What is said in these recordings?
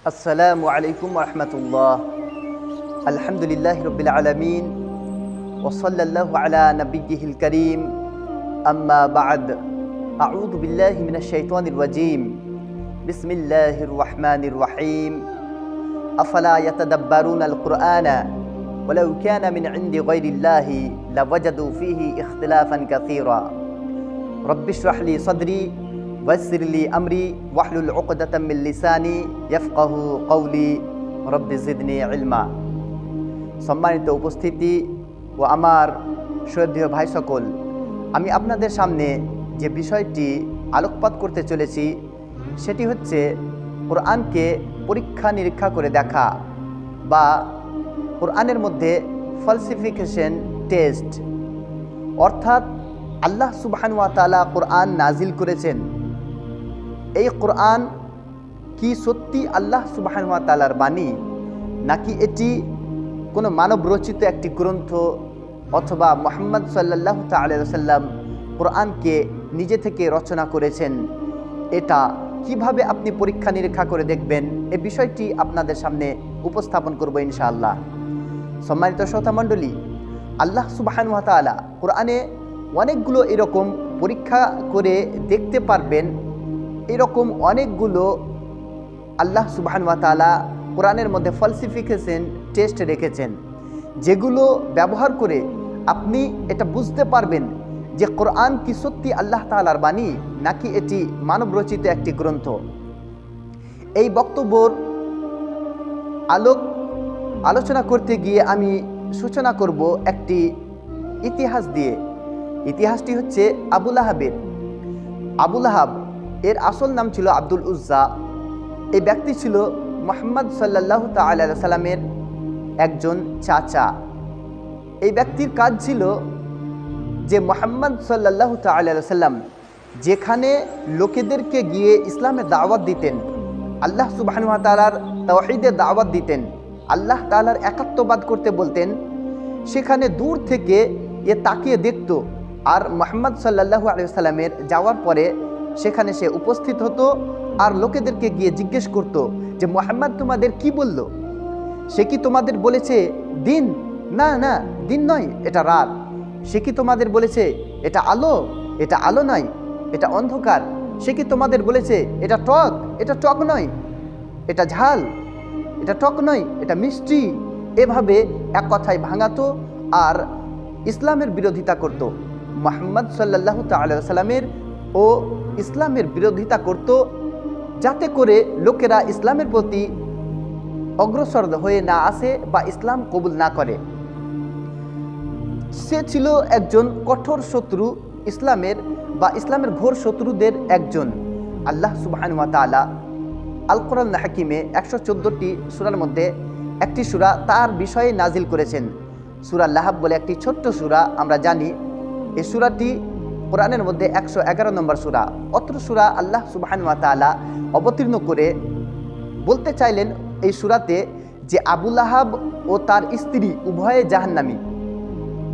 السلام عليكم ورحمة الله. الحمد لله رب العالمين وصلى الله على نبيه الكريم. أما بعد أعوذ بالله من الشيطان الرجيم. بسم الله الرحمن الرحيم. أفلا يتدبرون القرآن؟ ولو كان من عند غير الله لوجدوا فيه اختلافا كثيرا. رب اشرح لي صدري ওয়াসিরলি আমরি ওয়াহলুল ওকদাতামিল লিসানি ইয়ফকাহু কৌলি রব্বিজিদনি ইলমা সম্মানিত উপস্থিতি ও আমার শ্রদ্ধেয় ভাই সকল, আমি আপনাদের সামনে যে বিষয়টি আলোকপাত করতে চলেছি, সেটি হচ্ছে কোরআনকে পরীক্ষা নিরীক্ষা করে দেখা বা কোরআনের মধ্যে ফলসিফিকেশন টেস্ট অর্থাৎ আল্লাহ সুবাহানুয়া তালা কোরআন নাজিল করেছেন। এই কোরআন কি সত্যি আল্লাহ সুবহানুয়া তালার বাণী? নাকি এটি কোনো মানব রচিত একটি গ্রন্থ অথবা মোহাম্মদ সাল্লাহ তাল্লাম কোরআনকে নিজে থেকে রচনা করেছেন? এটা কীভাবে আপনি পরীক্ষা নিরীক্ষা করে দেখবেন? এ বিষয়টি আপনাদের সামনে উপস্থাপন করব ইনশাআল্লাহ। সম্মানিত শ্রোতামণ্ডলী আল্লাহ সুবাহানুয়া তালা কোরআনে অনেকগুলো এরকম পরীক্ষা করে দেখতে পারবেন এরকম অনেকগুলো আল্লাহ সুবাহানুয়া তালা কোরআনের মধ্যে ফলসিফিকেশন টেস্ট রেখেছেন, যেগুলো ব্যবহার করে আপনি এটা বুঝতে পারবেন যে কোরআন কি সত্যি আল্লাহ তালার বাণী নাকি এটি মানব রচিত একটি গ্রন্থ। এই বক্তব্যর আলোক আলোচনা করতে গিয়ে আমি সূচনা করব একটি ইতিহাস দিয়ে। ইতিহাসটি হচ্ছে আবুল আহাবের। আবুল আহাব এর আসল নাম ছিল আব্দুল উজ্জা। এই ব্যক্তি ছিল মোহাম্মদ সাল্লাহ সাল্লামের একজন চাচা। এই ব্যক্তির কাজ ছিল যে মোহাম্মদ সাল্লাহ সাল্লাম যেখানে লোকেদেরকে গিয়ে ইসলামের দাওয়াত দিতেন, আল্লাহ সুবাহানুয়া তালার দাওয়াত দিতেন, আল্লাহ তালার একাত্মবাদ করতে বলতেন, সেখানে দূর থেকে এ তাকিয়ে দেখত। আর মোহাম্মদ সাল্লাহু আলিয়াল্লামের যাওয়ার পরে সেখানে সে উপস্থিত হতো আর লোকেদেরকে গিয়ে জিজ্ঞেস করত যে, মোহাম্মদ, তোমাদের কি বলল? সে কি তোমাদের বলেছে, দিন? না না, দিন নয়, এটা রাত। সে কি তোমাদের বলেছে, এটা আলো? এটা আলো নয়, এটা অন্ধকার। সে কি তোমাদের বলেছে, এটা টক এটা টক নয়, এটা ঝাল? এটা টক নয়, এটা মিষ্টি। এভাবে এক কথায় ভাঙাতো আর ইসলামের বিরোধিতা করত। মোহাম্মদ সাল্লাহ সাল্লামের ও ইসলামের বিরোধিতা করত যাতে করে লোকেরা ইসলামের প্রতি অগ্রসর হয়ে না আসে বা ইসলাম কবুল না করে। সে ছিল একজন কঠোর শত্রু ইসলামের বা ইসলামের ঘোর শত্রুদের একজন। আল্লাহ সুবাহানুয়া তালা আল কোরআন হাকিমে একশো চোদ্দোটি সুরার মধ্যে একটি সুরা তার বিষয়ে নাজিল করেছেন। সুরা লাহাব বলে একটি ছোট্ট সুরা আমরা জানি। এই সুরাটি কোরআনের মধ্যে একশো এগারো নম্বর সুরা। অত্র সুরা আল্লাহ সুবাহানুয়া তালা অবতীর্ণ করে বলতে চাইলেন এই সুরাতে যে আবুল আহাব ও তার স্ত্রী উভয়ে জাহান্নামী।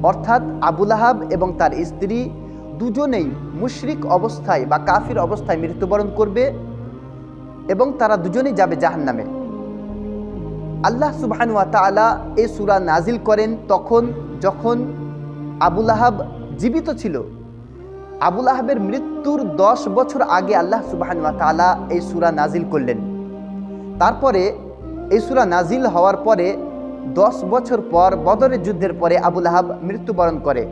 অর্থাৎ আবুল আহাব এবং তার স্ত্রী দুজনেই মুশরিক অবস্থায় বা কাফির অবস্থায় মৃত্যুবরণ করবে এবং তারা দুজনেই যাবে জাহান্নামে। আল্লাহ সুবাহানুয়া তালা এই সুরা নাজিল করেন তখন যখন আবুল আহাব জীবিত ছিল। আবুল আহাবের মৃত্যুর দশ বছর আগে আল্লাহ সুবাহানুয়া তালা এই সুরা নাজিল করলেন। তারপরে এই সুরা নাজিল হওয়ার পরে দশ বছর পর বদরের যুদ্ধের পরে আবুল আহাব মৃত্যুবরণ করে।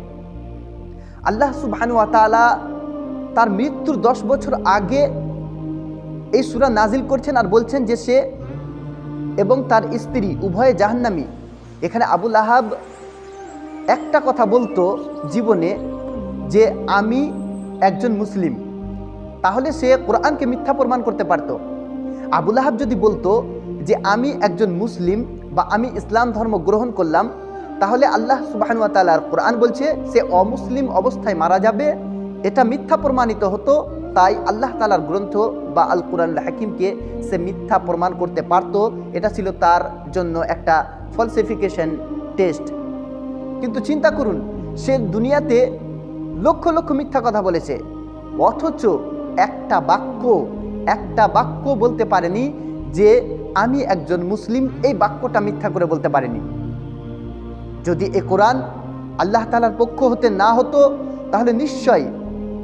আল্লাহ সুবাহানুয়া তালা তার মৃত্যুর দশ বছর আগে এই সুরা নাজিল করছেন আর বলছেন যে সে এবং তার স্ত্রী উভয়ে জাহান্নামি। এখানে আবুল আহাব একটা কথা বলতো জীবনে যে আমি একজন মুসলিম, তাহলে সে কোরআনকে মিথ্যা প্রমাণ করতে পারত। আবুল আহাব যদি বলতো যে আমি একজন মুসলিম বা আমি ইসলাম ধর্ম গ্রহণ করলাম, তাহলে আল্লাহ সুবাহানুয়া তালার কোরআন বলছে, সে অমুসলিম অবস্থায় মারা যাবে, এটা মিথ্যা প্রমাণিত হতো, তাই আল্লাহ তালার গ্রন্থ বা আল কোরআন হাকিমকে সে মিথ্যা প্রমাণ করতে পারত, এটা ছিল তার জন্য একটা ফলসিফিকেশন টেস্ট কিন্তু চিন্তা করুন, সে দুনিয়াতে লক্ষ লক্ষ মিথ্যা কথা বলেছে। অথচ একটা বাক্য একটা বাক্য বলতে পারেনি যে আমি একজন মুসলিম, এই বাক্যটা মিথ্যা করে বলতে পারেনি। যদি এ কোরআন আল্লাহ তালার পক্ষ হতে না হতো, তাহলে নিশ্চয়ই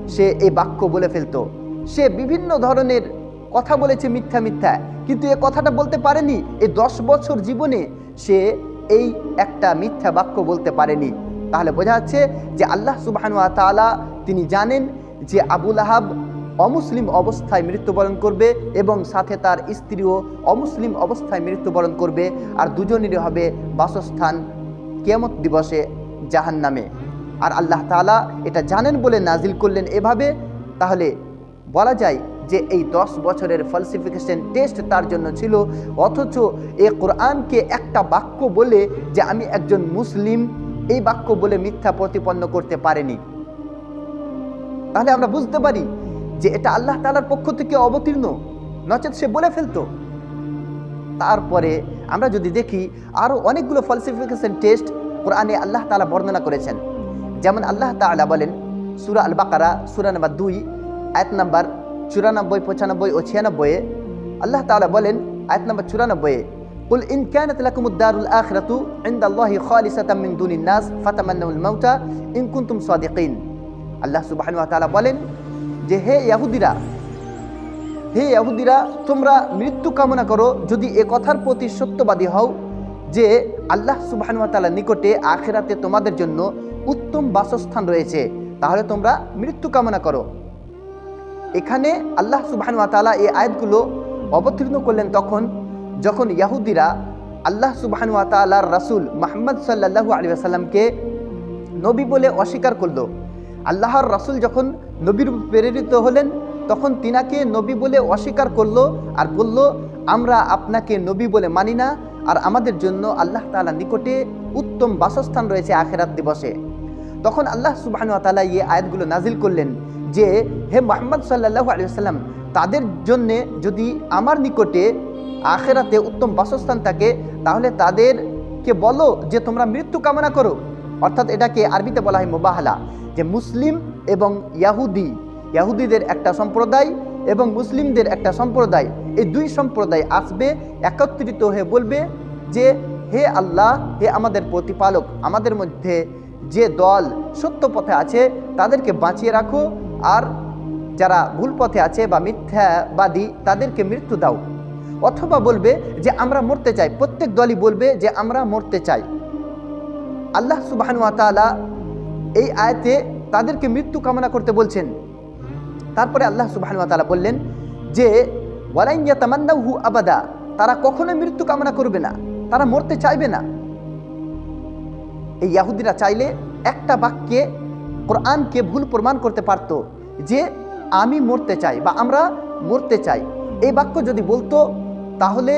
সে এই বাক্য বলে ফেলতো। সে বিভিন্ন ধরনের কথা বলেছে মিথ্যা মিথ্যা, কিন্তু এ কথাটা বলতে পারেনি। এই দশ বছর জীবনে সে এই একটা মিথ্যা বাক্য বলতে পারেনি। তাহলে বোঝা যাচ্ছে যে আল্লাহ সুবাহানু তালা তিনি জানেন যে আবুল আহাব অমুসলিম অবস্থায় মৃত্যুবরণ করবে এবং সাথে তার স্ত্রীও অমুসলিম অবস্থায় মৃত্যুবরণ করবে আর দুজনেরই হবে বাসস্থান কেয়ামত দিবসে জাহান নামে আর আল্লাহ তালা এটা জানেন বলে নাজিল করলেন এভাবে, তাহলে বলা যায় যে এই দশ বছরের ফলসিফিকেশন টেস্ট তার জন্য ছিল, অথচ এ কোরআনকে একটা বাক্য বলে যে আমি একজন মুসলিম এই বাক্য বলে মিথ্যা প্রতিপন্ন করতে পারেনি। তাহলে আমরা বুঝতে পারি যে এটা আল্লাহ তালার পক্ষ থেকে অবতীর্ণ নচেত সে বলে ফেলতো। তারপরে আমরা যদি দেখি আরও অনেকগুলো ফলসিফিকেশন টেস্ট কোরআনে আল্লাহ তালা বর্ণনা করেছেন। যেমন আল্লাহ তালা বলেন, সুরা আল বাকারা সুরা নাম্বার দুই, আয়াত নাম্বার চুরানব্বই, পঁচানব্বই ও ছিয়ানব্বইয়ে আল্লাহ তালা বলেন, আয়াত নাম্বার চুরানব্বইয়ে قل إن كانت لكم الدار الآخرة عند الله خالصة من دون الناس فتمنوا الموت إن كنتم صادقين আল্লাহ সুবহান ওয়া তাআলা বলেন যে হে ইয়াহুদিরা হে ইয়াহুদিরা তোমরা মৃত্যু কামনা করো যদি এ কথার প্রতি সত্যবাদী হও যে আল্লাহ সুবহান ওয়া তাআলার নিকটে আখেরাতে তোমাদের জন্য উত্তম বাসস্থান রয়েছে তাহলে তোমরা মৃত্যু কামনা করো এখানে আল্লাহ সুবহান ওয়া তাআলা এই আয়াতগুলো অবতীর্ণ করলেন তখন যখন ইয়াহুদিরা আল্লাহ সুবহান ওয়া তাআলার রাসূল মুহাম্মদ সাল্লাল্লাহু আলাইহি ওয়াসাল্লামকে নবী বলে অস্বীকার করল, আল্লাহর রাসূল যখন নবীর প্রেরিত হলেন, তখন তিনাকে নবী বলে অস্বীকার করল আর বলল, আমরা আপনাকে নবী বলে মানি না আর আমাদের জন্য আল্লাহ তাআলার নিকটে উত্তম বাসস্থান রয়েছে আখেরাত দিবসে। তখন আল্লাহ সুবহানু তাআলা এই আয়াতগুলো নাজিল করলেন যে, হে মোহাম্মদ সাল্লাল্লাহু আলাইহি ওয়াসাল্লাম, তাদের জন্যে যদি আমার নিকটে আখেরাতে উত্তম বাসস্থান থাকে, তাহলে তাদেরকে বলো যে তোমরা মৃত্যু কামনা করো। অর্থাৎ এটাকে আরবিতে বলা হয় মোবাহলা। যে মুসলিম এবং ইয়াহুদি, ইয়াহুদিদের একটা সম্প্রদায় এবং মুসলিমদের একটা সম্প্রদায়। এই দুই সম্প্রদায় আসবে, একত্রিত হয়ে বলবে যে, হে আল্লাহ, হে আমাদের প্রতিপালক, আমাদের মধ্যে যে দল সত্য পথে আছে, তাদেরকে বাঁচিয়ে রাখো। আর যারা ভুল পথে আছে বা মিথ্যাবাদী, তাদেরকে মৃত্যু দাও। অথবা বলবে যে আমরা মরতে চাই। প্রত্যেক দলই বলবে যে আমরা মরতে চাই। আল্লাহ সুবাহানুয়া তালা এই আয়তে তাদেরকে মৃত্যু কামনা করতে বলছেন। তারপরে আল্লাহ সুবাহানুয়া তালা বললেন যে ওয়ালাইয়া তামান্নাহু আবাদা তারা কখনোই মৃত্যু কামনা করবে না। তারা মরতে চাইবে না। এই ইয়াহুদিরা চাইলে একটা বাক্যে কোরআনকে ভুল প্রমাণ করতে পারতো যে, আমি মরতে চাই বা আমরা মরতে চাই এই বাক্য যদি বলতো তাহলে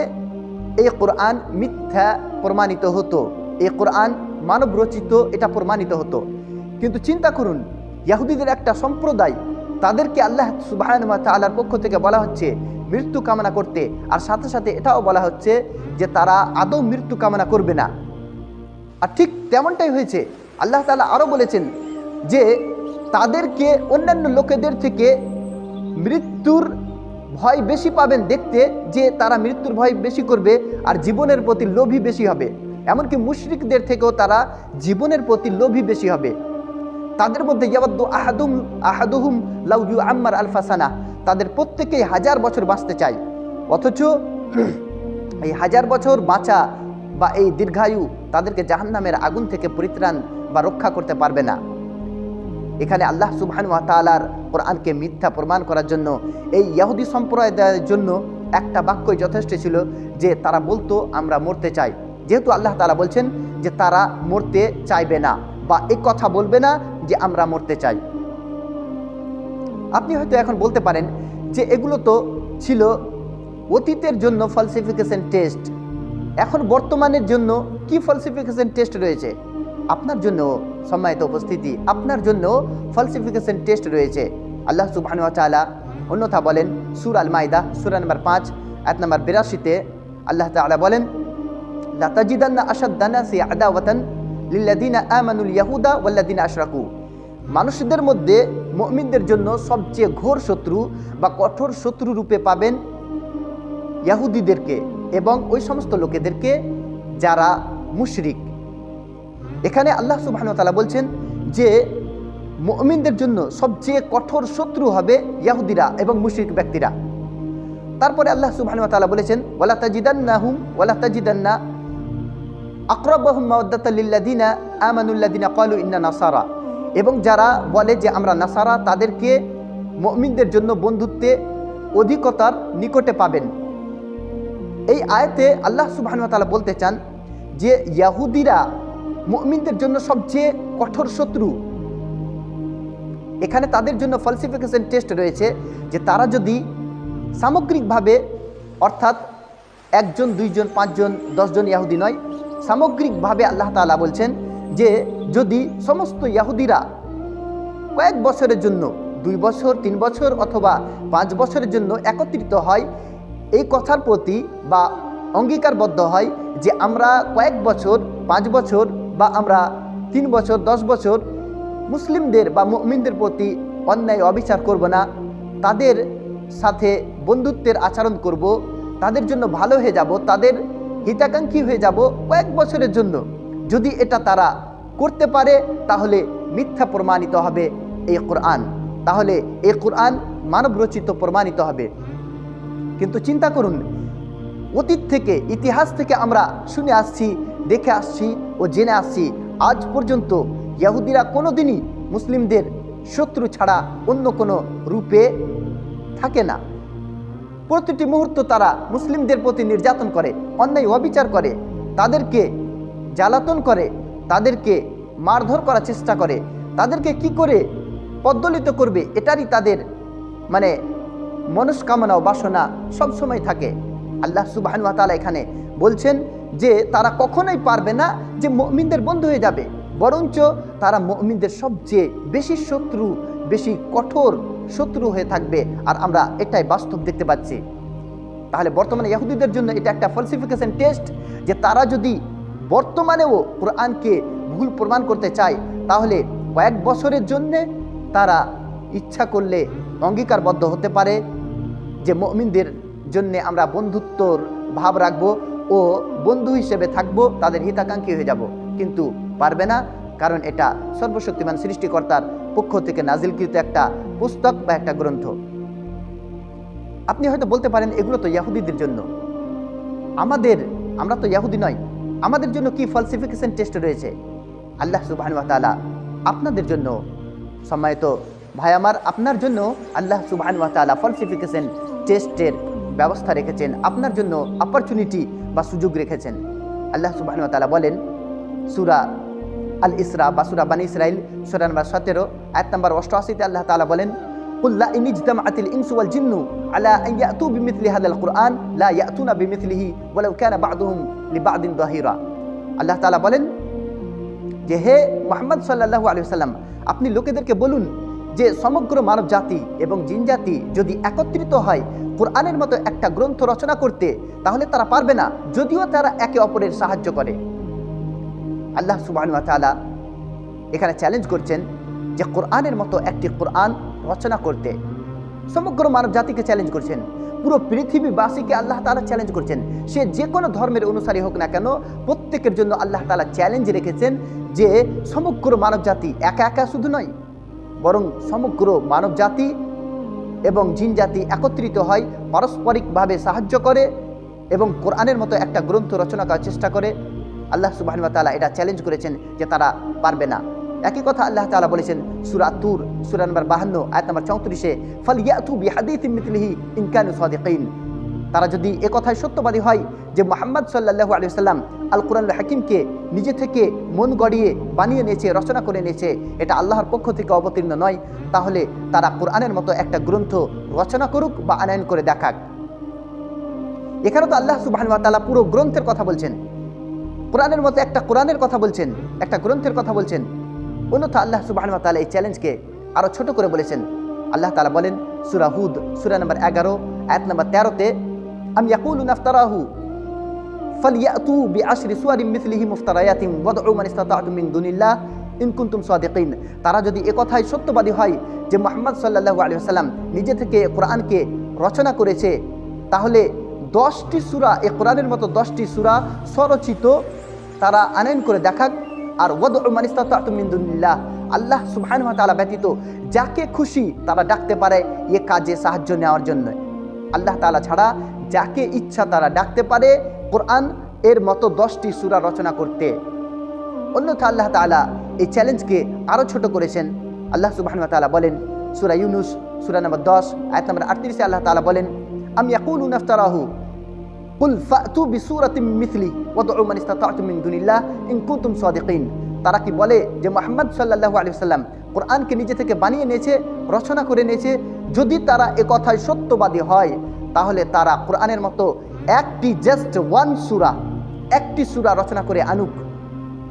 এই কোরআন মিথ্যা প্রমাণিত হতো। এই কোরআন মানব রচিত এটা প্রমাণিত হতো। কিন্তু চিন্তা করুন, ইয়াহুদিদের একটা সম্প্রদায়, তাদেরকে আল্লাহ সুবাহান তালার পক্ষ থেকে বলা হচ্ছে, মৃত্যু কামনা করতে। আর সাথে সাথে এটাও বলা হচ্ছে যে তারা আদৌ মৃত্যু কামনা করবে না। আর ঠিক তেমনটাই হয়েছে। আল্লাহ তালা আরও বলেছেন যে, তাদেরকে অন্যান্য লোকেদের থেকে মৃত্যুর ভয় বেশি পাবেন দেখতে যে তারা মৃত্যুর ভয় বেশি করবে আর জীবনের প্রতি লোভী বেশি হবে। এমনকি মুশরিকদের থেকেও তারা জীবনের প্রতি লোভী বেশি হবে। তাদের মধ্যে ইয়াবাদ্দু আহাদুম আহাদুহুম লাউজু আম্মার আলফাসানা তাদের প্রত্যেকেই হাজার বছর বাঁচতে চায়। অথচ এই হাজার বছর বাঁচা বা এই দীর্ঘায়ু তাদেরকে জাহান্নামের আগুন থেকে পরিত্রাণ বা রক্ষা করতে পারবে না। এখানে আল্লাহ সুবহান ওয়া তাআলার কোরআনকে মিথ্যা প্রমাণ করার জন্য, এই ইয়াহুদি সম্প্রদায়ের জন্য একটা বাক্যই যথেষ্ট ছিল যে তারা বলতো, আমরা মরতে চাই। যেহেতু আল্লাহ তাআলা বলছেন যে তারা মরতে চাইবে না বা এই কথা বলবে না যে আমরা মরতে চাই। আপনি হয়তো এখন বলতে পারেন যে এগুলো তো ছিল অতীতের জন্য ফলসিফিকেশন টেস্ট এখন বর্তমানের জন্য কি ফলসিফিকেশন টেস্ট রয়েছে? আপনার জন্য সম্মানিত উপস্থিতি, আপনার জন্য ফলসিফিকেশন টেস্ট রয়েছে। আল্লাহ সুবহান তাআলা অন্যথা বলেন, সুর আল মাইদা সুরা নম্বর পাঁচ এক নম্বর বিরাশিতে আল্লাহ তাআলা বলেন লাতাজিদান্না ওয়াল্লাদিনা আশরাকু। মানুষদের মধ্যে মুমিনদের জন্য সবচেয়ে ঘোর শত্রু বা কঠোর শত্রু রূপে পাবেন ইয়াহুদিদেরকে এবং ওই সমস্ত লোকেদেরকে যারা মুশরিক। এখানে আল্লাহ সুবাহন তালা বলছেন যে মুমিনদের জন্য সবচেয়ে কঠোর শত্রু হবে ইয়াহুদিরা এবং মুশরিক ব্যক্তিরা। তারপরে আল্লাহ সুবহান তাআলা বলেছেন, ওয়ালা তাজিদান্না মাওয়াদ্দাতাল্লিল্লাযিনা আমানুল্লাযিনা ক্বালু ইন্না নাসারা। এবং যারা বলে যে আমরা নাসারা, তাদেরকে মুমিনদের জন্য বন্ধুত্বে অধিকতার নিকটে পাবেন। এই আয়তে আল্লাহ তাআলা বলতে চান যে ইয়াহুদিরা মুমিনদের জন্য সবচেয়ে কঠোর শত্রু। এখানে তাদের জন্য ফলসিফিকেশন টেস্ট রয়েছে যে তারা যদি সামগ্রিকভাবে, অর্থাৎ একজন, দুইজন, পাঁচজন, দশজন ইয়াহুদি নয়, সামগ্রিকভাবে আল্লাহ তাআলা বলছেন যে যদি সমস্ত ইয়াহুদিরা কয়েক বছরের জন্য, দুই বছর, তিন বছর অথবা পাঁচ বছরের জন্য একত্রিত হয়, এই কথার প্রতি বা অঙ্গীকারবদ্ধ হয় যে আমরা কয়েক বছর, পাঁচ বছর বা আমরা তিন বছর, দশ বছর মুসলিমদের বা মুমিনদের প্রতি অন্যায়, অবিচার করব না। তাদের সাথে বন্ধুত্বের আচরণ করব। তাদের জন্য ভালো হয়ে যাব। তাদের হিতাকাঙ্ক্ষী হয়ে যাব কয়েক বছরের জন্য। যদি এটা তারা করতে পারে, তাহলে মিথ্যা প্রমাণিত হবে এই কোরআন। তাহলে এই কোরআন মানব রচিত প্রমাণিত হবে। কিন্তু চিন্তা করুন, অতীত থেকে, ইতিহাস থেকে আমরা শুনে আসছি, দেখে আসছি ও জেনে আসছি, আজ পর্যন্ত ইয়াহুদিরা কোনোদিনই মুসলিমদের শত্রু ছাড়া অন্য কোনো রূপে থাকে না। প্রতিটি মুহূর্ত তারা মুসলিমদের প্রতি নির্যাতন করে, অন্যায় অবিচার করে, তাদেরকে জ্বালাতন করে, তাদেরকে মারধর করার চেষ্টা করে, তাদেরকে কি করে পদ্দলিত করবে এটারই তাদের মানে মনস্কামনা ও বাসনা সবসময় থাকে। আল্লাহ সুবাহান তালা এখানে বলছেন যে তারা কখনোই পারবে না যে মমিনদের বন্ধু হয়ে যাবে। বরঞ্চ তারা মমিনদের সবচেয়ে বেশি শত্রু, বেশি কঠোর শত্রু হয়ে থাকবে। আর আমরা এটাই বাস্তব দেখতে পাচ্ছি। তাহলে বর্তমানে ইহুদিদের জন্য এটা একটা ফলসিফিকেশন টেস্ট যে তারা যদি বর্তমানেও কোরআনকে ভুল প্রমাণ করতে চায়, তাহলে কয়েক বছরের জন্যে তারা ইচ্ছা করলে অঙ্গীকারবদ্ধ হতে পারে। যে মমিনদের জন্যে আমরা বন্ধুত্বর ভাব রাখব ও বন্ধু হিসেবে থাকব, তাদের হিতাকাঙ্ক্ষী হয়ে যাব। কিন্তু পারবে না, কারণ এটা সর্বশক্তিমান সৃষ্টিকর্তার পক্ষ থেকে নাজিলকৃত একটা পুস্তক বা একটা গ্রন্থ। আপনি হয়তো বলতে পারেন, এগুলো তো ইয়াহুদিদের জন্য। আমাদের, আমরা তো ইয়াহুদি নয়। আমাদের জন্য কি ফলসিফিকেশন টেস্ট রয়েছে? আল্লাহ সুবাহ তালা আপনাদের জন্য, সম্মানিত ভাই আমার, আপনার জন্য আল্লাহ সুবাহান তালা ফলসিফিকেশন টেস্টের ব্যবস্থা রেখেছেন। আপনার জন্য অপরচুনিটি বা সুযোগ রেখেছেন আল্লাহ সুবাহান তালা বলেন সুরা আল ইসরা বা সুরা বানী ইসরাইল সুরা নম্বর সতেরো এক নম্বর অষ্টআশিতে আল্লাহ তালা বলেন قل لا إن اجتمعت الإنس والجن على أن يأتوا بمثل هذا القرآن لا يأتون بمثله ولو كان بعضهم لبعض ظهيرا আল্লাহ তাআলা বলেন যে হে মোহাম্মদ সাল্লাল্লাহু আলাইহি সাল্লাম আপনি লোকেদেরকে বলুন যে সমগ্র মানব জাতি এবং জিন জাতি যদি একত্রিত হয় কোরআনের মতো একটা গ্রন্থ রচনা করতে, তাহলে তারা পারবে না, যদিও তারা একে অপরের সাহায্য করে। আল্লাহ সুবাহ তাআলা এখানে চ্যালেঞ্জ করছেন যে কোরআনের মতো একটি কোরআন রচনা করতে। সমগ্র মানব জাতিকে চ্যালেঞ্জ করছেন। পুরো পৃথিবীবাসীকে আল্লাহ তালা চ্যালেঞ্জ করছেন। সে যে কোনো ধর্মের অনুসারী হোক না কেন, প্রত্যেকের জন্য আল্লাহ তালা চ্যালেঞ্জ রেখেছেন যে সমগ্র মানব জাতি একা একা শুধু নয় বরং সমগ্র মানব জাতি এবং জিন জাতি একত্রিত হয়, পারস্পরিকভাবে সাহায্য করে এবং কোরআনের মতো একটা গ্রন্থ রচনা করার চেষ্টা করে। আল্লাহ সুবাহ তালা এটা চ্যালেঞ্জ করেছেন যে তারা পারবে না। একই কথা আল্লাহ তালা বলেছেন সুরাতুর সুরা নম্বর বাহান্ন, আয়াত নম্বর চৌত্রিশে, ফল ইয়াতু বিহাদিথ মিথলিহি ইনকানু সাদিকিন। তারা যদি এ কথায় সত্যবাদী হয় যে মোহাম্মদ সাল্লাহু আলি সাল্লাম আল কোরআন হাকিমকে নিজে থেকে মন গড়িয়ে বানিয়ে নিয়েছে, রচনা করে নিয়েছে, এটা আল্লাহর পক্ষ থেকে অবতীর্ণ নয়, তাহলে তারা কোরআনের মতো একটা গ্রন্থ রচনা করুক বা আনায়ন করে দেখাক। এখানে তো আল্লাহ সুবাহ তালা পুরো গ্রন্থের কথা বলছেন। কোরআনের মতো একটা কোরআনের কথা বলছেন, একটা গ্রন্থের কথা বলছেন। অন্যথা আল্লাহ সুবাহ তালা এই চ্যালেঞ্জকে আরও ছোট করে বলেছেন। আল্লাহ তালা বলেন সুরাহুদ সুরা নম্বর এগারো এক নম্বর তেরোতে আম ইয়াকুলু নাফতারাহু ফালিয়াতু বিআশরি সুয়ারিম মিসলিহি মুফতারায়াতিম ওয়াদউ মান ইসতাতাতুম মিন দুনিল্লাহ ইন কুনতুম সাদিকিন তারা যদি কথায় সত্যবাদী হয় যে মোহাম্মদ সাল্লাল্লাহু আলাইহি সাল্লাম নিজে থেকে কোরআনকে রচনা করেছে, তাহলে দশটি সুরা, এ কোরআনের মতো দশটি সুরা স্বরচিত তারা আনয়ন করে দেখাক। আর ওয়াদ মানিস্তাতুমিন্দুল্লাহ আল্লাহ সুবহান তালা ব্যতীত যাকে খুশি তারা ডাকতে পারে এ কাজে সাহায্য নেওয়ার জন্য। আল্লাহ তালা ছাড়া যাকে ইচ্ছা তারা ডাকতে পারে, কোরআন এর মতো দশটি সুরা রচনা করতে। অন্যথা আল্লাহ তালা এই চ্যালেঞ্জকে আরও ছোট করেছেন। আল্লাহ সুবাহ তালা বলেন, সুরা ইউনুস, সুরা নম্বর দশ, আয়াত নম্বর আটত্রিশে আল্লাহ তালা বলেন, আমি ইয়াকুল উনাফতারাহু কুল ফাতু বিসুরাতিম মিথলি ওয়াদউ মান ইসতাতা'তুম মিন দুনিল্লাহ, ইন কুনতুম সাদিকিন। তারা কি বলে যে মুহাম্মদ সাল্লাল্লাহু আলাইহি সাল্লাম কোরআনকে নিজে থেকে বানিয়ে নিয়েছে, রচনা করে নিয়েছে, যদি তারা এ কথায় সত্যবাদী হয় তাহলে তারা কোরআনের মতো একটি জাস্ট ওয়ান সুরা, একটি সুরা রচনা করে আনুক।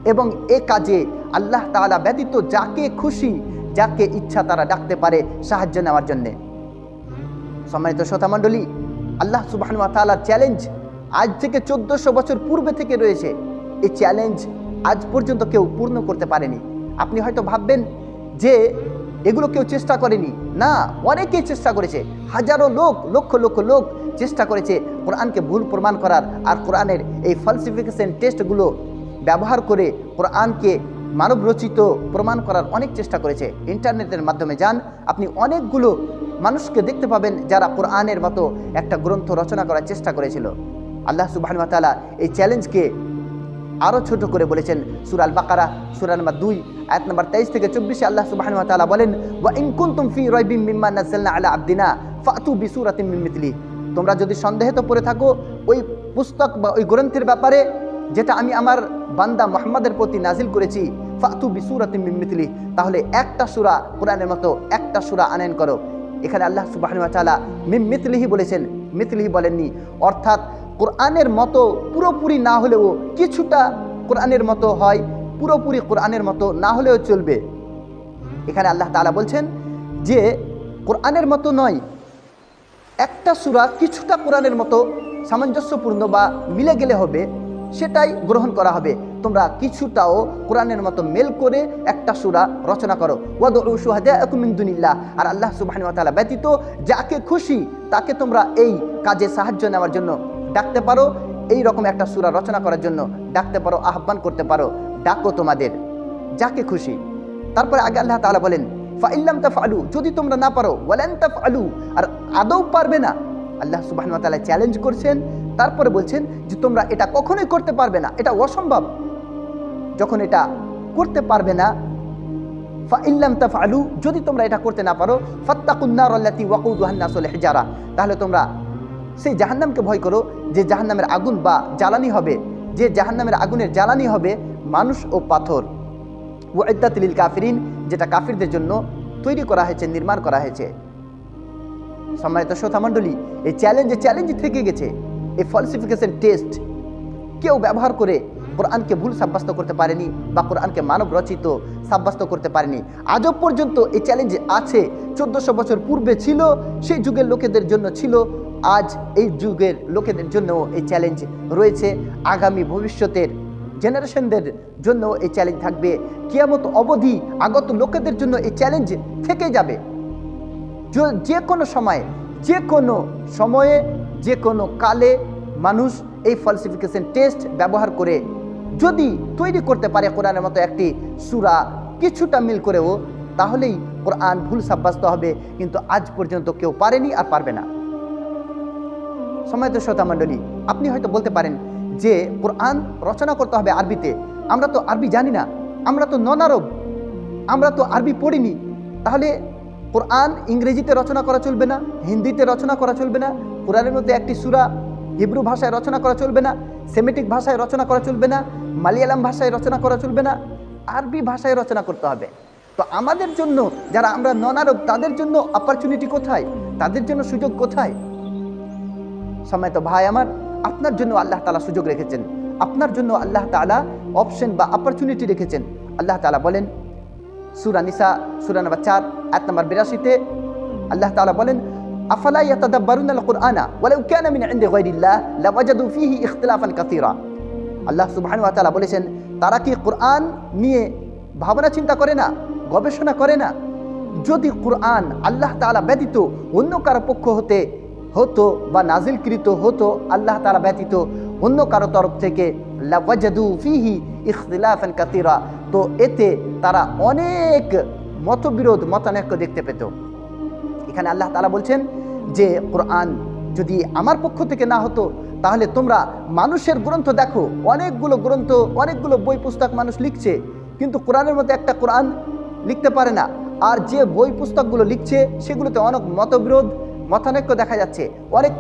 এবং এ কাজে আল্লাহ তাআলা ব্যতীত যাকে খুশি, যাকে ইচ্ছা তারা ডাকতে পারে সাহায্য নেওয়ার জন্যে। সম্মানিত শ্রোতামণ্ডলী আল্লাহ সুবাহান তালার চ্যালেঞ্জ আজ থেকে চোদ্দোশো বছর পূর্বে থেকে রয়েছে। এই চ্যালেঞ্জ আজ পর্যন্ত কেউ পূর্ণ করতে পারেনি। আপনি হয়তো ভাববেন যে এগুলো কেউ চেষ্টা করেনি। না অনেকেই চেষ্টা করেছে। হাজারো লোক, লক্ষ লক্ষ লোক চেষ্টা করেছে কোরআনকে ভুল প্রমাণ করার আর কোরআনের এই ফলসিফিকেশন টেস্টগুলো ব্যবহার করে কোরআনকে মানব রচিত প্রমাণ করার অনেক চেষ্টা করেছে। ইন্টারনেটের মাধ্যমে যান, আপনি অনেকগুলো মানুষকে দেখতে পাবেন যারা কোরআনের মতো একটা গ্রন্থ রচনা করার চেষ্টা করেছিল। আল্লাহ সুবাহ এই চ্যালেঞ্জকে আরও ছোট করে বলেছেন সুরাল বাকারা সুরা নম্বর দুই, আয়াত নম্বর তেইশ থেকে চব্বিশে আল্লাহ সুবাহ তালা বলেন, ওয়া ইনকুন্তুম ফি রয়বিম মিম্মা নাজ্জালনা আলা আবদিনা ফাতু বিসুরাতিম মিথলি। তোমরা যদি সন্দেহিত পড়ে থাকো, ওই পুস্তক বা ওই গ্রন্থের ব্যাপারে যেটা আমি আমার বান্দা মোহাম্মদের প্রতি নাজিল করেছি ফাতু বিসুরাতিম মিন মিথলি, তাহলে একটা সুরা কোরআনের মতো একটা সুরা আনয়ন করো। এখানে আল্লাহ সুবাহ তালা মিম মিথলিহি বলেছেন, মিথলিহি বলেননি। অর্থাৎ কোরআনের মতো পুরোপুরি না হলেও কিছুটা কোরআনের মতো হয়, পুরোপুরি কোরআনের মতো না হলেও চলবে। এখানে আল্লাহ তালা বলছেন যে, কোরআনের মতো নয়, একটা সুরা কিছুটা কোরআনের মতো সামঞ্জস্যপূর্ণ বা মিলে গেলে হবে, সেটাই গ্রহণ করা হবে। তোমরা কিছুটাও কোরআনের মতো মেল করে একটা সুরা রচনা করো। শুহাদাআকুম আর আল্লাহ ওয়া ব্যতীত যাকে খুশি তাকে তোমরা এই কাজে সাহায্য নেওয়ার জন্য ডাকতে পারো এই রকম একটা সুরা রচনা করার জন্য ডাকতে পারো, আহ্বান করতে পারো, ডাকো তোমাদের, যাকে খুশি। তারপরে আগে আল্লাহ তাআলা বলেন ফাইল্লাম তাফআলু যদি তোমরা না পারো, ওয়ালান তাফআলু আর আদৌ পারবে না। আল্লাহ সুবহানাহু তালা চ্যালেঞ্জ করছেন, তারপরে বলছেন যে তোমরা এটা কখনোই করতে পারবে না, এটা অসম্ভব। যখন এটা করতে পারবে না ফা ইল্লাম তাফআলু যদি তোমরা এটা করতে না পারো, ফাত্তাকুন নার আল্লাতি ওয়াকুদুহান নাসুল হিজারা তাহলে তোমরা সেই জাহান্নামকে ভয় করো, যে জাহান্নামের আগুন বা জ্বালানি হবে। যে জাহান্নামের আগুনের জ্বালানি হবে মানুষ ও পাথর। ওয়াইদাতিল কাফিরিন, যেটা কাফিরদের জন্য তৈরি করা হয়েছে, নির্মাণ করা হয়েছে। সম্মানিত শ্রোতামণ্ডলী এই চ্যালেঞ্জে চ্যালেঞ্জ থেকে গেছে। এই ফলসিফিকেশন টেস্ট কেউ ব্যবহার করে কোরআনকে ভুল সাব্যস্ত করতে পারেনি বা কোরআনকে মানব রচিত সাব্যস্ত করতে পারেনি। আজও পর্যন্ত এই চ্যালেঞ্জ আছে। চোদ্দশো বছর পূর্বে ছিল, সেই যুগের লোকেদের জন্য ছিল। আজ এই যুগের লোকেদের জন্য এই চ্যালেঞ্জ রয়েছে। আগামী ভবিষ্যতের জেনারেশনদের জন্য এই চ্যালেঞ্জ থাকবে। কিয়ামত অবধি আগত লোকেদের জন্য এই চ্যালেঞ্জ থেকে যাবে। যে কোনো সময়ে, যে কোনো সময়ে, যে কোনো কালে মানুষ এই ফলসিফিকেশন টেস্ট ব্যবহার করে যদি তৈরি করতে পারে কোরআনের মতো একটি সুরা কিছুটা মিল করেও, তাহলেই কোরআন ভুল সাব্যস্ত হবে। কিন্তু আজ পর্যন্ত কেউ পারেনি আর পারবে না। সময়ত শ্রোতা মণ্ডলী আপনি হয়তো বলতে পারেন যে কোরআন রচনা করতে হবে আরবিতে। আমরা তো আরবি জানি না। আমরা তো নন আরব আমরা তো আরবি পড়িনি। তাহলে কোরআন ইংরেজিতে রচনা করা চলবে না, হিন্দিতে রচনা করা চলবে না, কোরআনের মধ্যে একটি সুরা হিব্রু ভাষায় রচনা করা চলবে না, সেমেটিক ভাষায় রচনা করা চলবে না, মালিয়ালাম ভাষায় রচনা করা চলবে না, আরবি ভাষায় রচনা করতে হবে। তো আমাদের জন্য, যারা আমরা নন আরব তাদের জন্য অপরচুনিটি কোথায়? তাদের জন্য সুযোগ কোথায়? সময় তো ভাই আমার, আপনার জন্য আল্লাহ তালা সুযোগ রেখেছেন। আপনার জন্য আল্লাহ তালা অপশন বা অপরচুনিটি রেখেছেন। আল্লাহ তালা বলেন, সুরা নিসা, সুরা নম্বর চার এক নম্বর বিরাশিতে আল্লাহ তালা বলেন, আফালা ইয়াতাদাব্বারুন আল কুরআনা ওয়ালাউ কানা মিন ইনদি গায়রিল্লাহ লাওয়াজাদু ফীহি ইখতিলাফান কাসীরা। আল্লাহ সুবহানাহু ওয়া বলেছেন, তারা কি কোরআন নিয়ে ভাবনা চিন্তা করে না, গবেষণা করে না? যদি কোরআন আল্লাহ তাআলা ব্যতীত অন্য কারও পক্ষ হতে হতো বা নাজিলকৃত হতো, আল্লাহ তালা ব্যতীত অন্য কারও তরফ থেকে কাতিরা। তো এতে তারা অনেক মতবিরোধ, মতানৈক্য দেখতে পেত। এখানে আল্লাহ তালা বলছেন যে, কোরআন যদি আমার পক্ষ থেকে না হতো, তাহলে তোমরা মানুষের গ্রন্থ দেখো। অনেকগুলো গ্রন্থ, অনেকগুলো বই পুস্তক মানুষ লিখছে, কিন্তু কোরআনের মধ্যে একটা কোরআন লিখতে পারে না। আর যে বই পুস্তকগুলো লিখছে, সেগুলোতে অনেক মতবিরোধ মতানৈক্য দেখা যাচ্ছে, অনেক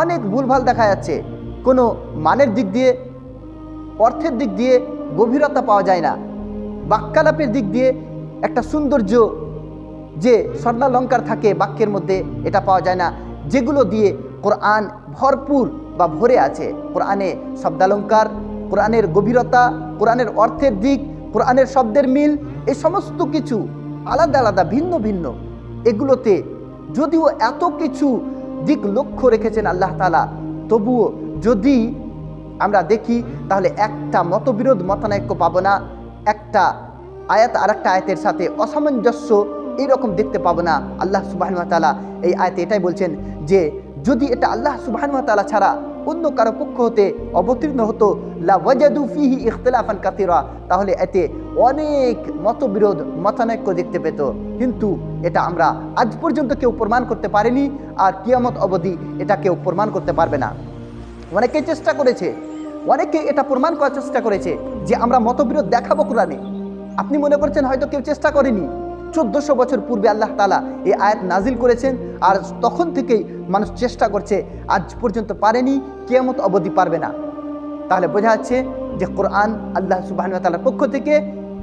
অনেক ভুলভাল দেখা যাচ্ছে। কোনো মানের দিক দিয়ে, অর্থের দিক দিয়ে গভীরতা পাওয়া যায় না। বাক্যালাপের দিক দিয়ে একটা সৌন্দর্য যে স্বর্ণালঙ্কার থাকে বাক্যের মধ্যে, এটা পাওয়া যায় না। যেগুলো দিয়ে কোরআন ভরপুর বা ভরে আছে। কোরআনে শব্দালঙ্কার, কোরআনের গভীরতা, কোরআনের অর্থের দিক, কোরআনের শব্দের মিল, এই সমস্ত কিছু আলাদা আলাদা, ভিন্ন ভিন্ন। এগুলোতে যদিও এত কিছু দিক লক্ষ্য রেখেছেন আল্লাহ তালা তবুও যদি আমরা দেখি, তাহলে একটা মতবিরোধ, মতানৈক্য পাবো না। একটা আয়াত আর একটা আয়াতের সাথে অসামঞ্জস্য এইরকম দেখতে পাবো না। আল্লাহ সুবাহ তালা এই আয়াতে এটাই বলছেন যে যদি এটা আল্লাহ সুবাহ তালা ছাড়া অন্য কারও পক্ষ হতে অবতীর্ণ হতো, লা ওয়াজাদু ফিহি ইখতিলাফান কাতিরা তাহলে এতে অনেক মতবিরোধ, মতানৈক্য দেখতে পেত। কিন্তু এটা আমরা আজ পর্যন্ত কেউ প্রমাণ করতে পারেনি আর কিয়ামত অবধি এটা কেউ প্রমাণ করতে পারবে না। অনেকে চেষ্টা করেছে, অনেকে এটা প্রমাণ করার চেষ্টা করেছে যে আমরা মতবিরোধ দেখাবো কোরআনে। আপনি মনে করছেন হয়তো কেউ চেষ্টা করেনি চোদ্দশো বছর পূর্বে আল্লাহ তালা এই আয়াত নাজিল করেছেন আর তখন থেকেই মানুষ চেষ্টা করছে, আজ পর্যন্ত পারেনি কেমত অবধি পারবে না। তাহলে বোঝা যাচ্ছে যে কোরআন আল্লাহ সুবাহ তালার পক্ষ থেকে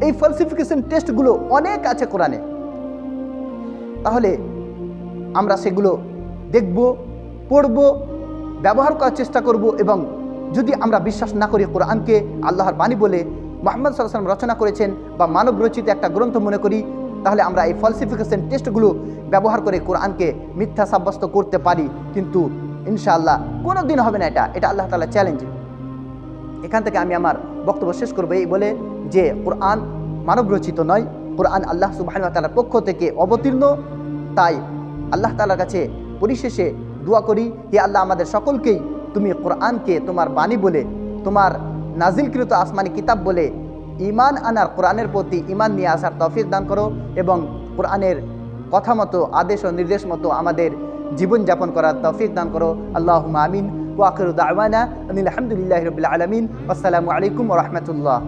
এই ফলসিফিকেশন টেস্টগুলো অনেক আছে কোরআনে। তাহলে আমরা সেগুলো দেখব, পড়ব, ব্যবহার করার চেষ্টা করব এবং যদি আমরা বিশ্বাস না করি কোরআনকে আল্লাহর বাণী বলে মোহাম্মদ সাল্লাম রচনা করেছেন বা মানব রচিত একটা গ্রন্থ মনে করি তাহলে আমরা এই ফলসিফিকেশন টেস্টগুলো ব্যবহার করে কোরআনকে মিথ্যা সাব্যস্ত করতে পারি। কিন্তু ইনশাআল্লাহ কোনো দিন হবে না এটা। এটা আল্লাহ তালা চ্যালেঞ্জ এখান থেকে আমি আমার বক্তব্য শেষ করব এই বলে যে কোরআন মানব রচিত নয়। কোরআন আল্লাহ সুবাহ তালার পক্ষ থেকে অবতীর্ণ। তাই আল্লাহ তালার কাছে পরিশেষে দোয়া করি, হে আল্লাহ আমাদের সকলকেই তুমি কোরআনকে তোমার বাণী বলে, তোমার নাজিলকৃত আসমানি কিতাব বলে ইমান আনার কোরআনের প্রতি ইমান নিয়ে আসার তফিক দান করো এবং কোরআনের কথা মতো, আদেশ ও নির্দেশ মতো আমাদের জীবনযাপন করার তফিক দান করো। আল্লাহ আমিন। ওয়াকির আওয়ানা আলহামদুলিল্লাহ রবিল আলমিন। আসসালামু আলাইকুম রহমতুল্লাহ।